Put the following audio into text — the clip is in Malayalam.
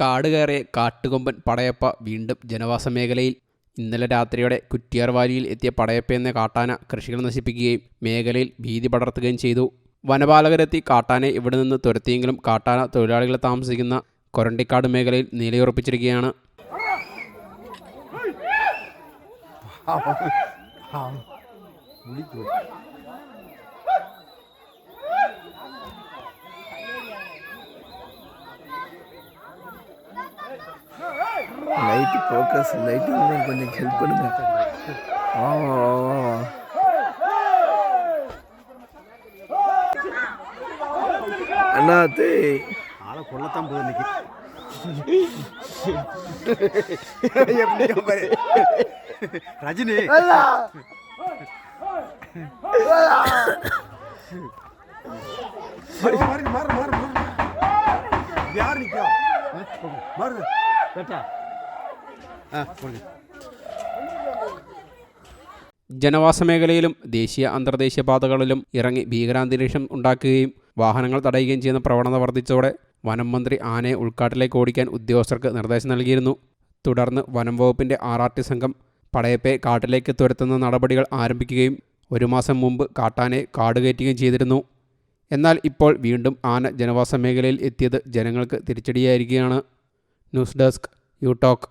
കാട് കയറിയ കാട്ടുകൊമ്പൻ പടയപ്പ വീണ്ടും ജനവാസ മേഖലയിൽ. ഇന്നലെ രാത്രിയോടെ കുറ്റിയാർവാലിയിൽ എത്തിയ പടയപ്പ എന്ന കാട്ടാന കൃഷികൾ നശിപ്പിക്കുകയും മേഖലയിൽ ഭീതി പടർത്തുകയും ചെയ്തു. വനപാലകരെത്തി കാട്ടാനെ ഇവിടെ നിന്ന് തുരത്തിയെങ്കിലും കാട്ടാന തൊഴിലാളികൾ താമസിക്കുന്ന കൊരണ്ടിക്കാട് മേഖലയിൽ നിലയുറപ്പിച്ചിരിക്കുകയാണ്. லைட்டு ஃபோக்கஸ் லைட்டிங் கொஞ்சம் ஹெல்ப் பண்ணுங்க. ஆ அண்ணாத்து. ஆளை கொல்லத்தான் போகுது இன்னைக்கு. எப்படி ரஜினி. மாறு, மாறு, மாறு, மாறு, மாறு. யார் நிக்கா மாறு ஆ கொடுங்க ജനവാസ മേഖലയിലും ദേശീയ അന്തർദേശീയ പാതകളിലും ഇറങ്ങി ഭീകരാന്തരീക്ഷം ഉണ്ടാക്കുകയും വാഹനങ്ങൾ തടയുകയും ചെയ്യുന്ന പ്രവണത വർദ്ധിച്ചതോടെ വനം മന്ത്രി ആനയെ ഉൾക്കാട്ടിലേക്ക് ഓടിക്കാൻ ഉദ്യോഗസ്ഥർക്ക് നിർദ്ദേശം നൽകിയിരുന്നു തുടർന്ന് വനം വകുപ്പിൻ്റെ ആർ ആർ ടി സംഘം പടയപ്പെ കാട്ടിലേക്ക് തുരത്തുന്ന നടപടികൾ ആരംഭിക്കുകയും ഒരു മാസം മുമ്പ് കാട്ടാനെ കാട് കയറ്റുകയും ചെയ്തിരുന്നു എന്നാൽ ഇപ്പോൾ വീണ്ടും ആന ജനവാസ മേഖലയിൽ എത്തിയത് ജനങ്ങൾക്ക് തിരിച്ചടിയായിരിക്കുകയാണ്. News desk you talk.